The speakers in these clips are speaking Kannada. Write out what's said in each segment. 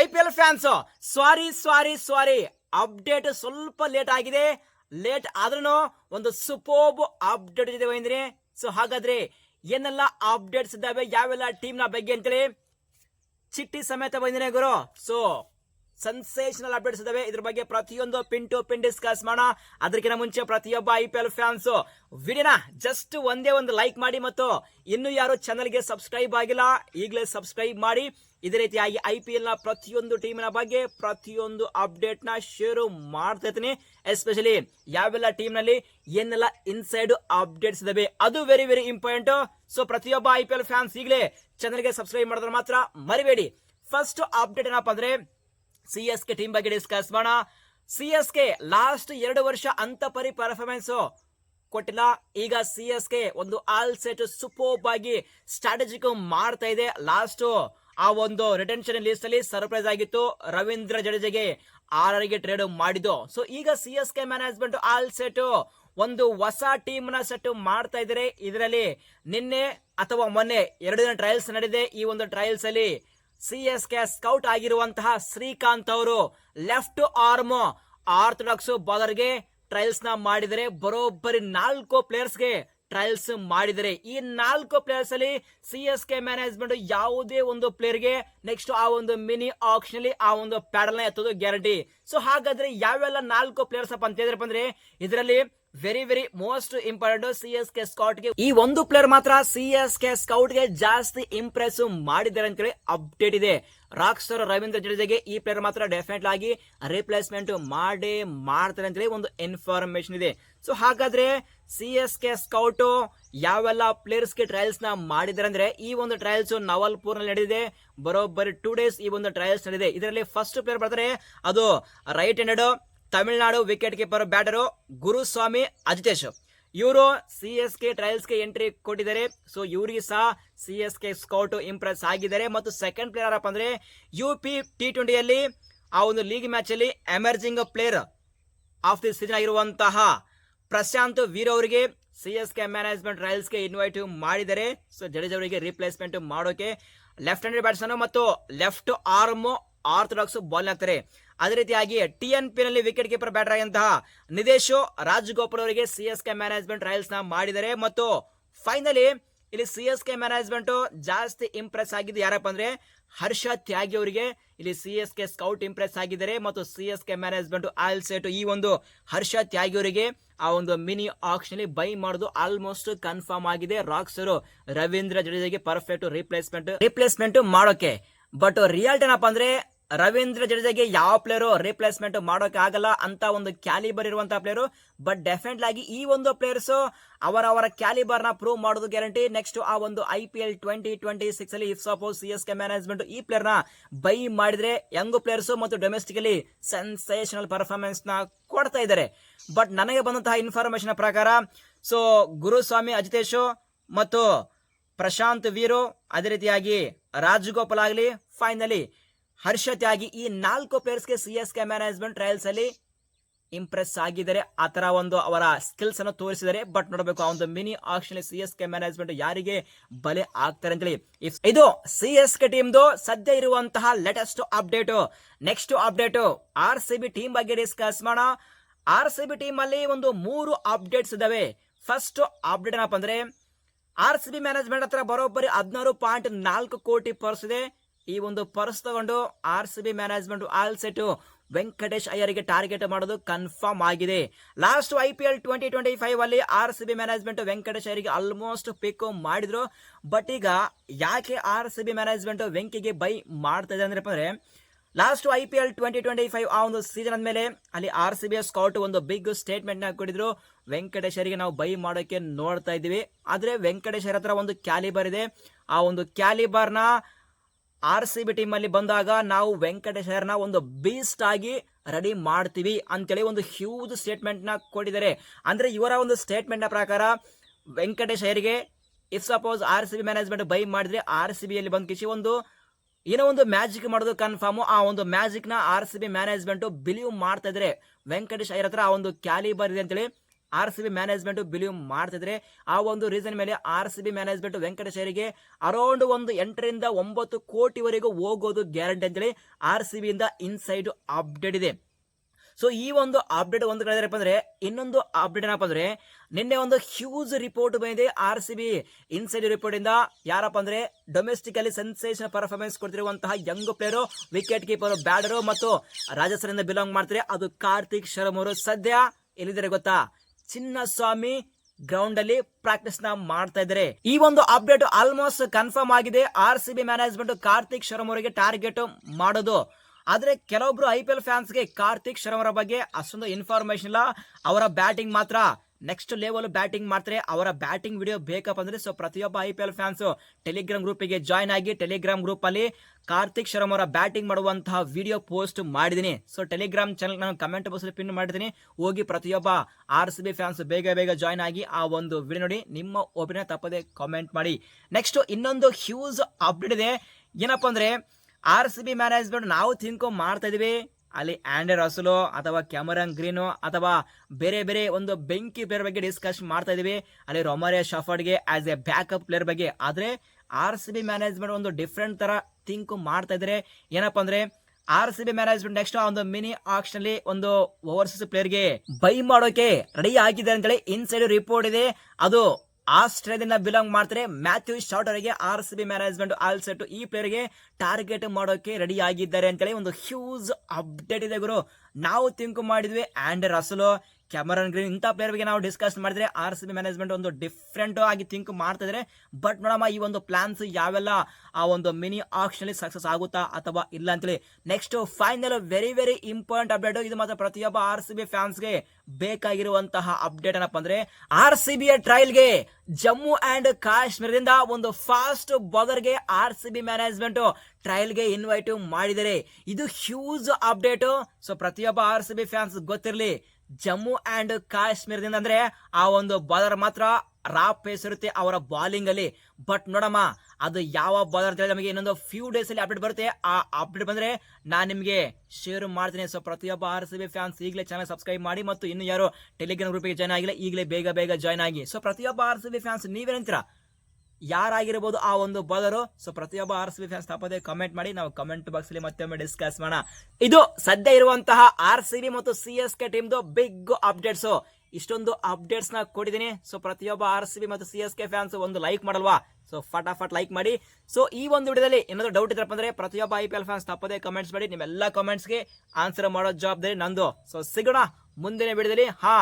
I P L fans sorry sorry sorry update ಸ್ವಲ್ಪ ಲೇಟ್ ಆಗಿದೆ. ಲೇಟ್ ಆದ್ರೂ ಒಂದು ಸುಪೋಬ್ ಅಪ್ಡೇಟ್ ಇದೆ ಬಂದ್ರೆ ಸೊ ಹಾಗಾದ್ರೆ ಏನೆಲ್ಲ ಅಪ್ಡೇಟ್ಸ್ ಇದ್ದಾವೆ, ಯಾವೆಲ್ಲ ಟೀಮ್ನ ಬಗ್ಗೆ ಅಂತೇಳಿ ಚಿಟ್ಟಿ ಸಮೇತ ಬಂದಿದೆ ಗುರು. ಸೊ ಸೆನ್ಸೇಷನಲ್ ಅಪ್ಡೇಟ್ಸ್ ಇದಾವೆ. ಇದ್ರ ಬಗ್ಗೆ ಪ್ರತಿಯೊಂದು ಪಿನ್ ಟು ಪಿನ್ ಡಿಸ್ಕಸ್ ಮಾಡೋಣ. ಅದಕ್ಕಿಂತ ಮುಂಚೆ ಪ್ರತಿಯೊಬ್ಬ ಐ ಪಿ ಎಲ್ ಫ್ಯಾನ್ಸ್ ವಿಡಿಯೋನ ಜಸ್ಟ್ ಒಂದೇ ಒಂದು ಲೈಕ್ ಮಾಡಿ ಮತ್ತು ಇನ್ನು ಯಾರು ಚಾನಲ್ಗೆ ಸಬ್ಸ್ಕ್ರೈಬ್ ಆಗಿಲ್ಲ, ಈಗಲೇ ಸಬ್ಸ್ಕ್ರೈಬ್ ಮಾಡಿ. ಇದೇ ರೀತಿಯಾಗಿ ಐ ಪಿ ಎಲ್ನ ಪ್ರತಿಯೊಂದು ಟೀಮಿನ ಬಗ್ಗೆ ಪ್ರತಿಯೊಂದು ಅಪ್ಡೇಟ್ನ ಶೇರ್ ಮಾಡ್ತಾ ಇರ್ತೀನಿ ಎಸ್ಪೆಷಲಿ ಯಾವೆಲ್ಲ ಟೀಮ್ನಲ್ಲಿ ಏನೆಲ್ಲ ಇನ್ಸೈಡ್ ಅಪ್ಡೇಟ್ಸ್ ಇದಾವೆ, ಅದು ವೆರಿ ವೆರಿ ಇಂಪಾರ್ಟೆಂಟ್ ಸೊ ಪ್ರತಿಯೊಬ್ಬ ಐ ಪಿ ಎಲ್ ಫ್ಯಾನ್ಸ್ ಈಗಲೇ ಚಾನಲ್ಗೆ ಸಬ್ಸ್ಕ್ರೈಬ್ ಮಾಡಿದ್ರೆ ಮಾತ್ರ ಮರಿಬೇಡಿ. ಫಸ್ಟ್ ಅಪ್ಡೇಟ್ ಏನಪ್ಪ ಅಂದ್ರೆ ಸಿ ಎಸ್ ಕೆ ಟೀಮ್ ಬಗ್ಗೆ ಡಿಸ್ಕಸ್ ಮಾಡೋಣ. ಸಿ ಎಸ್ ಕೆ ಲಾಸ್ಟ್ ಎರಡು ವರ್ಷ ಅಂತ ಪರಿ ಪರ್ಫಾರ್ಮೆನ್ಸ್ ಕೊಟ್ಟಿಲ್ಲ. ಈಗ ಸಿ ಎಸ್ ಕೆ ಒಂದು ಆಲ್ ಸೆಟ್ ಸೂಪರ್ಬ್ ಆಗಿ ಸ್ಟ್ರಾಟಜಿಕ್ ಮಾಡ್ತಾ ಇದೆ. ಲಾಸ್ಟ್ ಆ ಒಂದು ರಿಟೆನ್ಷನ್ ಲಿಸ್ಟ್ ಅಲ್ಲಿ ಸರ್ಪ್ರೈಸ್ ಆಗಿತ್ತು. ರವೀಂದ್ರ ಜಡೇಜಾಗೆ ಆರರಿಗೆ ಟ್ರೇಡ್ ಮಾಡಿದ್ದು. ಸೊ ಈಗ C S K management all set ಒಂದು ಹೊಸ ಟೀಮ್ನ ಸೆಟ್ ಮಾಡ್ತಾ ಇದ್ರೆ ಇದರಲ್ಲಿ ನಿನ್ನೆ ಅಥವಾ ಮೊನ್ನೆ ಎರಡು ದಿನ ಟ್ರಯಲ್ಸ್ ನಡೆದಿದೆ. ಈ ಒಂದು ಟ್ರಯಲ್ಸ್ ಅಲ್ಲಿ ಸಿ ಎಸ್ ಕೆ ಸ್ಕೌಟ್ ಆಗಿರುವಂತಹ ಶ್ರೀಕಾಂತ್ ಅವರು ಲೆಫ್ಟ್ ಆರ್ಮ್ ಆರ್ಥೋಡಾಕ್ಸ್ ಬಾಲರ್ಗೆ ಟ್ರಯಲ್ಸ್ನ ಮಾಡಿದರೆ ಬರೋಬ್ಬರಿ ನಾಲ್ಕು ಪ್ಲೇಯರ್ಸ್ಗೆ ಟ್ರಯಲ್ಸ್ ಮಾಡಿದರೆ. ಈ ನಾಲ್ಕು ಪ್ಲೇಯರ್ಸ್ ಅಲ್ಲಿ ಸಿ ಎಸ್ ಕೆ ಮ್ಯಾನೇಜ್ಮೆಂಟ್ ಯಾವುದೇ ಒಂದು ಪ್ಲೇಯರ್ಗೆ ನೆಕ್ಸ್ಟ್ ಆ ಒಂದು ಮಿನಿ ಆಕ್ಷನ್ ಅಲ್ಲಿ ಆ ಒಂದು ಪ್ಯಾಡಲ್ನ ಎತ್ತೋದು ಗ್ಯಾರಂಟಿ ಸೊ ಹಾಗಾದ್ರೆ ಯಾವೆಲ್ಲ ನಾಲ್ಕು ಪ್ಲೇಯರ್ಸ್ ಅಪ್ಪ ಅಂತ ಹೇಳಿದ್ರಪ್ಪ ಅಂದ್ರೆ, ಇದರಲ್ಲಿ very very most important C S K ಸ್ಕೌಟ್ಗೆ ಈ ಒಂದು ಪ್ಲೇಯರ್ ಮಾತ್ರ ಸಿ ಎಸ್ ಕೆ ಸ್ಕೌಟ್ಗೆ ಜಾಸ್ತಿ ಇಂಪ್ರೆಸ್ ಮಾಡಿದ್ದಾರೆ ಅಂತೇಳಿ ಅಪ್ಡೇಟ್ ಇದೆ. ರಾಕ್ ಸ್ಟಾರ್ ರವೀಂದ್ರ ಜಡೇಜಾಗೆ ಈ ಪ್ಲೇಯರ್ ಮಾತ್ರ ಡೆಫಿನೆಟ್ ಆಗಿ ರಿಪ್ಲೇಸ್ಮೆಂಟ್ ಮಾಡೇ ಮಾಡ್ತಾರೆ ಅಂತೇಳಿ ಒಂದು ಇನ್ಫಾರ್ಮೇಶನ್ ಇದೆ. ಸೊ ಹಾಗಾದ್ರೆ ಸಿ ಎಸ್ ಕೆ ಸ್ಕೌಟ್ ಯಾವೆಲ್ಲ ಪ್ಲೇಯರ್ಸ್ಗೆ ಟ್ರಯಲ್ಸ್ನ ಮಾಡಿದ್ದಾರೆ ಅಂದ್ರೆ ಈ ಒಂದು ಟ್ರಯಲ್ಸ್ ನವಲ್ಪುರ್ನಲ್ಲಿ ನಡೆದಿದೆ. ಬರೋಬ್ಬರಿ ಟೂ ಡೇಸ್ ಈ ಒಂದು ಟ್ರಯಲ್ಸ್ ನಡೆದಿದೆ. ಇದರಲ್ಲಿ ಫಸ್ಟ್ ಪ್ಲೇಯರ್ ಬರ್ತಾರೆ ಅದು right handed Tamil Nadu wicket keeper batter Guruswamy Ajitesh. ಇವರು ಸಿ ಎಸ್ ಕೆ ಟ್ರಯಲ್ಸ್ಗೆ ಎಂಟ್ರಿ ಕೊಟ್ಟಿದ್ದಾರೆ. ಸೊ ಇವರಿಗೆ ಸಹ C S K scout impress ಆಗಿದ್ದಾರೆ. ಮತ್ತು ಸೆಕೆಂಡ್ ಪ್ಲೇಯರ್ ಯಾರಪ್ಪ ಅಂದ್ರೆ ಯು ಪಿ ಟಿ ಟ್ವೆಂಟಿಯಲ್ಲಿ ಆ ಒಂದು ಲೀಗ್ ಮ್ಯಾಚ್ ಅಲ್ಲಿ emerging player of the season ಆಗಿರುವಂತಹ ಪ್ರಶಾಂತ್ ವೀರ್ ಅವರಿಗೆ ಸಿ ಎಸ್ ಕೆ ಮ್ಯಾನೇಜ್ಮೆಂಟ್ ಟ್ರಯಲ್ಸ್ಗೆ ಇನ್ವೈಟ್ ಮಾಡಿದ್ದಾರೆ. ಸೊ ಜಡೇಜ್ ಅವರಿಗೆ ರಿಪ್ಲೇಸ್ಮೆಂಟ್ ಮಾಡೋಕೆ ಲೆಫ್ಟ್ ಹ್ಯಾಂಡೆಡ್ ಬ್ಯಾಟ್ಸ್ಮನ್ ಮತ್ತು ಲೆಫ್ಟ್ ಆರ್ಮ್ ಆರ್ಥೋಡಾಕ್ಸ್ ಬಾಲ್ ಆಗ್ತಾರೆ. ಅದೇ ರೀತಿಯಾಗಿ ಟಿ ಎನ್ ಪಿ ನಲ್ಲಿ ವಿಕೆಟ್ ಕೀಪರ್ ಬ್ಯಾಟರ್ ಆಗಿರುವಂತಹ ನಿದೇಶ್ ರಾಜಗೋಪಾಲ್ ಅವರಿಗೆ ಸಿ ಎಸ್ ಕೆ ಮ್ಯಾನೇಜ್ಮೆಂಟ್ ಟ್ರಯಲ್ಸ್ನ ಮಾಡಿದ್ದಾರೆ. ಮತ್ತು ಫೈನಲಿ ಇಲ್ಲಿ ಸಿ ಎಸ್ ಕೆ ಮ್ಯಾನೇಜ್ಮೆಂಟ್ ಜಾಸ್ತಿ ಇಂಪ್ರೆಸ್ ಆಗಿದ್ದು ಯಾರಪ್ಪ ಅಂದ್ರೆ ಹರ್ಷ ತ್ಯಾಗಿ ಅವರಿಗೆ ಇಲ್ಲಿ C S K scout impress ಆಗಿದ್ದಾರೆ. ಮತ್ತು C S K management all set ಈ ಒಂದು ಹರ್ಷ ತ್ಯಾಗಿ ಅವರಿಗೆ ಆ ಒಂದು ಮಿನಿ ಆಕ್ಷನ್ ಅಲ್ಲಿ ಬೈ ಮಾಡೋದು ಆಲ್ಮೋಸ್ಟ್ ಕನ್ಫರ್ಮ್ ಆಗಿದೆ. ರಾಕ್ಸರು ರವೀಂದ್ರ ಜಡೇಜಾಗೆ ಪರ್ಫೆಕ್ಟ್ ರಿಪ್ಲೇಸ್ಮೆಂಟ್ ರಿಪ್ಲೇಸ್ಮೆಂಟ್ ಮಾಡೋಕೆ. ಬಟ್ ರಿಯಾಲ್ಟಿ ಏನಪ್ಪ ಅಂದ್ರೆ ರವೀಂದ್ರ ಜಡೇಜಾಗೆ ಯಾವ ಪ್ಲೇಯರು ರಿಪ್ಲೇಸ್ಮೆಂಟ್ ಮಾಡೋಕೆ ಆಗಲ್ಲ ಅಂತ ಒಂದು ಕ್ಯಾಲಿಬರ್ ಇರುವಂತಹ ಪ್ಲೇಯರು ಬಟ್ ಡೆಫಿನೆಟ್ ಆಗಿ ಈ ಒಂದು ಪ್ಲೇಯರ್ಸ್ ಅವರ ಅವರ ಕ್ಯಾಲಿಬರ್ನ ಪ್ರೂವ್ ಮಾಡೋದು ಗ್ಯಾರಂಟಿ ನೆಕ್ಸ್ಟ್ ಆ ಒಂದು I P L twenty twenty six ಅಲ್ಲಿ if suppose C S K management ಈ ಪ್ಲೇಯರ್ನ ಬೈ ಮಾಡಿದ್ರೆ ಯಂಗ್ ಪ್ಲೇಯರ್ಸ್ ಮತ್ತು ಡೊಮೆಸ್ಟಿಕ್ ಅಲ್ಲಿ ಸೆನ್ಸೇಷನಲ್ ಪರ್ಫಾರ್ಮೆನ್ಸ್ನ ಕೊಡ್ತಾ ಇದ್ದಾರೆ ಬಟ್ ನನಗೆ ಬಂದಂತಹ ಇನ್ಫಾರ್ಮೇಶನ್ ಪ್ರಕಾರ ಸೊ ಗುರುಸ್ವಾಮಿ, ಅಜಿತೇಶ್ ಮತ್ತು ಪ್ರಶಾಂತ್ ವೀರು ಅದೇ ರೀತಿಯಾಗಿ ರಾಜಗೋಪಾಲ್ ಆಗಲಿ ಫೈನಲಿ ಹರ್ಷ ತ್ಯಾಗಿ ಈ ನಾಲ್ಕು ಪ್ಲೇಯರ್ಸ್ಗೆ C S K management trials ಅಲ್ಲಿ ಇಂಪ್ರೆಸ್ ಆಗಿದ್ದಾರೆ. ಆ ತರ ಒಂದು ಅವರ ಸ್ಕಿಲ್ಸ್ ಅನ್ನು ತೋರಿಸಿದ್ದಾರೆ. ಬಟ್ ನೋಡಬೇಕು, ಆ ಒಂದು mini auction C S K management ಯಾರಿಗೆ ಬಲೆ ಆಗ್ತಾರೆ ಅಂತೇಳಿ. ಇದು ಸಿ ಎಸ್ ಕೆ ಟೀಮ್ದು ಸದ್ಯ ಇರುವಂತಹ latest update next update R C B team ಬಗ್ಗೆ ಡಿಸ್ಕಸ್ ಮಾಡೋಣ. ಆರ್ ಸಿ ಬಿ ಟೀಮ್ ಅಲ್ಲಿ ಒಂದು ಮೂರು ಅಪ್ಡೇಟ್ಸ್ ಇದಾವೆ. ಫಸ್ಟ್ ಅಪ್ಡೇಟ್ ಏನಪ್ಪ ಅಂದ್ರೆ ಆರ್ ಸಿ ಬಿ ಮ್ಯಾನೇಜ್ಮೆಂಟ್ ಹತ್ರ ಬರೋಬ್ಬರಿ ಹದಿನಾರು ಪಾಯಿಂಟ್ ನಾಲ್ಕು ಕೋಟಿ ಪರ್ಸ್ ಇದೆ. ಈ ಒಂದು ಪರ್ಸ್ ತಗೊಂಡು R C B management all set Venkatesh ಅಯ್ಯರಿಗೆ target ಮಾಡೋದು ಕನ್ಫರ್ಮ್ ಆಗಿದೆ. Last I P L twenty twenty five ಅಲ್ಲಿ R C B management Venkatesh ಅಯ್ಯರಿಗೆ almost pick ಮಾಡಿದ್ರು. ಬಟ್ ಈಗ ಯಾಕೆ ಆರ್ ಸಿ ಬಿ ಮ್ಯಾನೇಜ್ಮೆಂಟ್ ವೆಂಕಿಗೆ ಬೈ ಮಾಡ್ತಾ ಇದೆ ಅಂದ್ರೆ last I P L twenty twenty five ಆ ಒಂದು ಸೀಸನ್ ಅಂದಮೇಲೆ ಅಲ್ಲಿ ಆರ್ ಸಿ ಬಿ ಸ್ಕೌಟ್ ಒಂದು ಬಿಗ್ ಸ್ಟೇಟ್ಮೆಂಟ್ನ ಕೊಟ್ಟಿದ್ರು. ವೆಂಕಟೇಶರಿಗೆ ನಾವು ಬೈ ಮಾಡೋಕೆ ನೋಡ್ತಾ ಇದ್ದೀವಿ. ಆದರೆ ವೆಂಕಟೇಶ್ವರ ಹತ್ರ ಒಂದು ಕ್ಯಾಲಿಬರ್ ಇದೆ. ಆ ಒಂದು ಕ್ಯಾಲಿಬರ್ನ ಆರ್ ಸಿ ಬಿ ಟೀಮ್ ಅಲ್ಲಿ ಬಂದಾಗ ನಾವು ವೆಂಕಟೇಶ್ವರನ ಒಂದು ಬೀಸ್ಟ್ ಆಗಿ ರೆಡಿ ಮಾಡ್ತೀವಿ ಅಂತೇಳಿ ಒಂದು ಹ್ಯೂಜ್ ಸ್ಟೇಟ್ಮೆಂಟ್ನ ಕೊಟ್ಟಿದ್ದಾರೆ. ಅಂದರೆ ಇವರ ಒಂದು ಸ್ಟೇಟ್ಮೆಂಟ್ನ ಪ್ರಕಾರ Venkatesh ಅಯ್ಯರ್ಗೆ if suppose R C B management buy ಮಾಡಿದ್ರೆ ಆರ್ ಸಿ ಬಿಯಲ್ಲಿ ಬಂದು ಕಿಸಿ ಒಂದು ಏನೋ ಒಂದು ಮ್ಯಾಜಿಕ್ ಮಾಡೋದು ಕನ್ಫರ್ಮ್. ಆ ಒಂದು ಮ್ಯಾಜಿಕ್ನ R C B management believe ಮಾಡ್ತಾ ಇದ್ರೆ, ವೆಂಕಟೇಶ್ ಅಯ್ಯರ್ ಹತ್ರ ಆ ಒಂದು ಕ್ಯಾಲಿಬರ್ ಇದೆ ಅಂತೇಳಿ R C B management believe ಮಾಡ್ತಿದ್ರೆ ಆ ಒಂದು ರೀಸನ್ ಮೇಲೆ R C B management Venkatesh ಅವರಿಗೆ ಅರೌಂಡ್ ಒಂದು ಎಂಟರಿಂದ ಒಂಬತ್ತು ಕೋಟಿವರೆಗೂ ಹೋಗೋದು ಗ್ಯಾರಂಟಿ ಅಂತೇಳಿ ಆರ್ ಸಿ ಬಿಯಿಂದ ಇನ್ಸೈಡ್ ಅಪ್ಡೇಟ್ ಇದೆ. ಸೊ ಈ ಒಂದು ಅಪ್ಡೇಟ್ ಒಂದು ಕಡೆ ಅಂದ್ರೆ ಇನ್ನೊಂದು ಅಪ್ಡೇಟ್ ಏನಪ್ಪ ಅಂದ್ರೆ, ನಿನ್ನೆ ಒಂದು ಹ್ಯೂಜ್ ರಿಪೋರ್ಟ್ ಬಂದಿದೆ R C B inside report ಇಂದ. ಯಾರಪ್ಪ ಅಂದ್ರೆ ಡೊಮೆಸ್ಟಿಕ್ ಅಲ್ಲಿ sensation performance ಕೊಡ್ತಿರುವಂತಹ young player wicket keeper batter ಮತ್ತು ರಾಜಸ್ಥಾನದಿಂದ ಬಿಲಾಂಗ್ ಮಾಡ್ತಾರೆ. ಅದು ಕಾರ್ತಿಕ್ ಶರ್ಮ ಅವರು. ಸದ್ಯ ಎಲ್ಲಿದ್ದಾರೆ ಗೊತ್ತಾ? ಚಿನ್ನಸ್ವಾಮಿ ಗ್ರೌಂಡ್ ಅಲ್ಲಿ ಪ್ರಾಕ್ಟೀಸ್ನ ಮಾಡ್ತಾ ಇದ್ದಾರೆ. ಈ ಒಂದು ಅಪ್ಡೇಟ್ ಆಲ್ಮೋಸ್ಟ್ ಕನ್ಫರ್ಮ್ ಆಗಿದೆ. R C B management Karthik Sharma ಅವರಿಗೆ ಟಾರ್ಗೆಟ್ ಮಾಡೋದು. ಆದ್ರೆ ಕೆಲವೊಬ್ರು ಐ ಪಿ ಎಲ್ ಫ್ಯಾನ್ಸ್ಗೆ ಕಾರ್ತಿಕ್ ಶರ್ಮರ ಬಗ್ಗೆ ಅಷ್ಟೊಂದು ಇನ್ಫಾರ್ಮೇಶನ್ ಇಲ್ಲ. ಅವರ ಬ್ಯಾಟಿಂಗ್ ಮಾತ್ರ. ನೆಕ್ಸ್ಟ್ ಲೆವೆಲ್ ಬ್ಯಾಟಿಂಗ್ ಮಾಡ್ತಾರೆ. ಅವರ ಬ್ಯಾಟಿಂಗ್ ವಿಡಿಯೋ ಬೇಕಪ್ಪ ಅಂದ್ರೆ ಸೊ ಪ್ರತಿಯೊಬ್ಬ I P L fans telegram ಗ್ರೂಪಿಗೆ join ಆಗಿ ಟೆಲಿಗ್ರಾಮ್ ಗ್ರೂಪ್ ಅಲ್ಲಿ ಕಾರ್ತಿಕ್ ಶರ್ಮ ಅವರ ಬ್ಯಾಟಿಂಗ್ ಮಾಡುವಂತಹ ವಿಡಿಯೋ ಪೋಸ್ಟ್ ಮಾಡಿದ್ದೀನಿ. ಸೊ ಟೆಲಿಗ್ರಾಮ್ ಚಾನಲ್ ನಾನು ಕಮೆಂಟ್ ಬಾಕ್ಸ್ ಪಿನ್ ಮಾಡಿದ್ದೀನಿ ಹೋಗಿ ಪ್ರತಿಯೊಬ್ಬ ಆರ್ ಸಿ ಬಿ ಫ್ಯಾನ್ಸ್ ಬೇಗ ಬೇಗ ಜಾಯ್ನ್ ಆಗಿ ಆ ಒಂದು ವಿಡಿಯೋ ನೋಡಿ. ನಿಮ್ಮ ಒಪಿನಿಯನ್ ತಪ್ಪದೆ ಕಾಮೆಂಟ್ ಮಾಡಿ. ನೆಕ್ಸ್ಟ್ ಇನ್ನೊಂದು ಹ್ಯೂಸ್ ಅಪ್ಡೇಟ್ ಇದೆ. ಏನಪ್ಪ ಅಂದ್ರೆ ಆರ್ ಸಿ ಬಿ ಮ್ಯಾನೇಜ್ಮೆಂಟ್ ನಾವು ಥಿಂಕು ಮಾಡ್ತಾ ಇದೀವಿ. ಅಲ್ಲಿ ಆ್ಯಂಡೆ ರಸಲು ಅಥವಾ ಕ್ಯಾಮರನ್ ಗ್ರೀನು ಅಥವಾ ಬೇರೆ ಬೇರೆ ಒಂದು ಬೆಂಕಿ ಪ್ಲೇಯರ್ ಬಗ್ಗೆ ಡಿಸ್ಕಸ್ ಮಾಡ್ತಾ ಇದೀವಿ. ಅಲ್ಲಿ ರೊಮಾರಿಯಾ ಶಫರ್ಡ್ಗೆ ಆಸ್ ಎ ಬ್ಯಾಕಪ್ ಪ್ಲೇಯರ್ ಬಗ್ಗೆ. ಆದ್ರೆ ಆರ್ ಸಿ ಬಿ ಮ್ಯಾನೇಜ್ಮೆಂಟ್ ಒಂದು ಡಿಫ್ರೆಂಟ್ ತರ ಥಿಂಕು ಮಾಡ್ತಾ ಇದ್ರೆ. ಏನಪ್ಪ ಅಂದ್ರೆ R C B management next ಒಂದು ಮಿನಿ ಆಕ್ಷನ್ ಅಲ್ಲಿ ಒಂದು ಓವರ್ಸೀಸ್ ಪ್ಲೇಯರ್ಗೆ ಬೈ ಮಾಡೋಕೆ ರೆಡಿ ಆಗಿದೆ ಅಂತೇಳಿ ಇನ್ಸೈಡ್ ರಿಪೋರ್ಟ್ ಇದೆ. ಅದು ಆಸ್ಟ್ರೇಲಿಯಾದಿಂದ ಬಿಲಾಂಗ್ ಮಾಡ್ತಾರೆ ಮ್ಯಾಥ್ಯೂ ಶಾರ್ಟ್ ಅವರಿಗೆ R C B management all set ಈ ಪ್ಲೇಯರ್ಗೆ ಟಾರ್ಗೆಟ್ ಮಾಡೋಕೆ ರೆಡಿ ಆಗಿದ್ದಾರೆ ಅಂತೇಳಿ ಒಂದು ಹ್ಯೂಜ್ ಅಪ್ಡೇಟ್ ಇದೆ ಗುರು. ನಾವು ತಿಂಕು ಮಾಡಿದ್ವಿ ಆ್ಯಂಡ್ ರಸಲು ಕ್ಯಾಮರನ್ ಗ್ರೀನ್, ಇಂಥ ಪ್ಲೇಯರ್ ಬಗ್ಗೆ ನಾವು ಡಿಸ್ಕಸ್ ಮಾಡಿದ್ರೆ ಆರ್ ಸಿ ಬಿ ಮ್ಯಾನೇಜ್ಮೆಂಟ್ ಒಂದು ಡಿಫ್ರೆಂಟ್ ಆಗಿ ಥಿಂಕ್ ಮಾಡ್ತಾ ಇದ್ದಾರೆ ಬಟ್ ನೋಡಮ್ಮ, ಈ ಒಂದು ಪ್ಲಾನ್ಸ್ ಯಾವೆಲ್ಲ ಆ ಒಂದು ಮಿನಿ ಆಕ್ಷನ್ ಸಕ್ಸಸ್ ಆಗುತ್ತಾ ಅಥವಾ ಇಲ್ಲ ಅಂತೇಳಿ. Next final very very important update ಇದು ಮಾತ್ರ ಪ್ರತಿಯೊಬ್ಬ ಆರ್ ಸಿ ಬಿ ಫ್ಯಾನ್ಸ್ಗೆ ಬೇಕಾಗಿರುವಂತಹ ಅಪ್ಡೇಟ್ ಏನಪ್ಪ ಅಂದ್ರೆ ಆರ್ ಸಿ ಬಿ ಟ್ರಯಲ್ಗೆ ಜಮ್ಮು ಅಂಡ್ ಕಾಶ್ಮೀರದಿಂದ ಒಂದು ಫಾಸ್ಟ್ ಬೌಲರ್ಗೆ ಆರ್ ಸಿ ಬಿ ಮ್ಯಾನೇಜ್ಮೆಂಟ್ ಟ್ರಯಲ್ಗೆ ಇನ್ವೈಟ್ ಮಾಡಿದರೆ ಇದು ಹ್ಯೂಜ್ ಅಪ್ಡೇಟ್ ಸೊ ಪ್ರತಿಯೊಬ್ಬ ಆರ್ ಸಿ ಬಿ ಫ್ಯಾನ್ಸ್ ಗೊತ್ತಿರಲಿ ಜಮ್ಮು ಅಂಡ್ ಕಾಶ್ಮೀರದಿಂದ ಅಂದ್ರೆ ಆ ಒಂದು ಬಾಲರ್ ಮಾತ್ರ ರಾಪ್ ಪೇಸ್ ಇರುತ್ತೆ ಅವರ ಬಾಲಿಂಗ್ ಅಲ್ಲಿ. ಬಟ್ ನೋಡಮ್ಮ, ಅದು ಯಾವ ಬಾಲರ್ ಅಂತ ನಮಗೆ ಇನ್ನೊಂದು ಫ್ಯೂ ಡೇಸ್ ಅಲ್ಲಿ ಅಪ್ಡೇಟ್ ಬರುತ್ತೆ. ಆ ಅಪ್ಡೇಟ್ ಬಂದ್ರೆ ನಾನು ನಿಮಗೆ ಶೇರ್ ಮಾಡ್ತೀನಿ. ಸೊ ಪ್ರತಿಯೊಬ್ಬ ಆರ್ ಸಿ ಬಿ ಫ್ಯಾನ್ಸ್ ಈಗಲೇ ಚಾನಲ್ ಸಬ್ಸ್ಕ್ರೈಬ್ ಮಾಡಿ ಮತ್ತು ಇನ್ನು ಯಾರು ಟೆಲಿಗ್ರಾಮ್ ಗ್ರೂಪಿಗೆ ಜಾಯ್ನ್ ಆಗಿಲ್ಲ, ಈಗಲೇ ಬೇಗ ಬೇಗ ಜಾಯ್ನ್ ಆಗಿ. ಸೊ ಪ್ರತಿಯೊಬ್ಬ ಆರ್ ಸಿ ಬಿ ಫ್ಯಾನ್ಸ್ ನೀವೇನಂತೀರಾ ಯಾರಾಗಿರ್ಬೋದು ಆ ಒಂದು ಬಾಲರು? ಸೊ ಪ್ರತಿಯೊಬ್ಬ ಆರ್ ಸಿ ಬಿ ಫ್ಯಾನ್ಸ್ ತಪ್ಪದೆ ಕಮೆಂಟ್ ಮಾಡಿ, ನಾವು ಕಮೆಂಟ್ ಬಾಕ್ಸ್ ಅಲ್ಲಿ ಮತ್ತೊಮ್ಮೆ ಡಿಸ್ಕಸ್ ಮಾಡೋಣ. ಇದು ಸದ್ಯ ಇರುವಂತಹ ಆರ್ ಸಿ ಬಿ ಮತ್ತು ಸಿ ಎಸ್ ಕೆ ಟೀಮ್ದು ಬಿಗ್ ಅಪ್ಡೇಟ್ಸ್ ಇಷ್ಟೊಂದು ಅಪ್ಡೇಟ್ಸ್ನ ಕೊಟ್ಟಿದ್ದೀನಿ. ಸೊ ಪ್ರತಿಯೊಬ್ಬ ಆರ್ ಸಿ ಬಿ ಮತ್ತು ಸಿ ಎಸ್ ಕೆ ಫ್ಯಾನ್ಸ್ ಒಂದು ಲೈಕ್ ಮಾಡಲ್ವಾ? ಸೊ ಫಟಾಫಟ್ ಲೈಕ್ ಮಾಡಿ. ಸೊ ಈ ಒಂದು ವಿಡಿಯೋದಲ್ಲಿ ಏನಾದರೂ ಡೌಟ್ ಇದ್ರಪ್ಪ ಅಂದ್ರೆ ಪ್ರತಿಯೊಬ್ಬ ಐ ಪಿ ಎಲ್ ಫ್ಯಾನ್ಸ್ ತಪ್ಪದೆ ಕಮೆಂಟ್ಸ್ ಮಾಡಿ, ನಿಮ್ಮೆಲ್ಲ ಕಮೆಂಟ್ಸ್ಗೆ ಆನ್ಸರ್ ಮಾಡೋ ಜವಾಬ್ದಾರಿ ನಂದು. ಸೊ ಸಿಗೋಣ ಮುಂದಿನ ವಿಡಿಯೋದಲ್ಲಿ. ಹಾ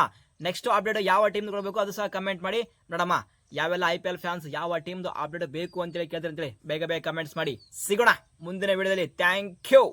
ನೆಕ್ಸ್ಟ್ ಅಪ್ಡೇಟ್ ಯಾವ ಟೀಮ್ ಕೊಡಬೇಕು ಅದು ಸಹ ಕಮೆಂಟ್ ಮಾಡಿ. ನೋಡಮ್ಮ. ಯಾವೆಲ್ಲ ಐ ಪಿ ಎಲ್ ಫ್ಯಾನ್ಸ್ ಯಾವ ಟೀಮ್ದು ಅಪ್ಡೇಟ್ ಬೇಕು ಅಂತೇಳಿ ಕೇಳಿದ್ರೆ ಅಂತೇಳಿ ಬೇಗ ಬೇಗ ಕಮೆಂಟ್ಸ್ ಮಾಡಿ. ಸಿಗೋಣ ಮುಂದಿನ ವಿಡಿಯೋದಲ್ಲಿ ಥ್ಯಾಂಕ್ ಯು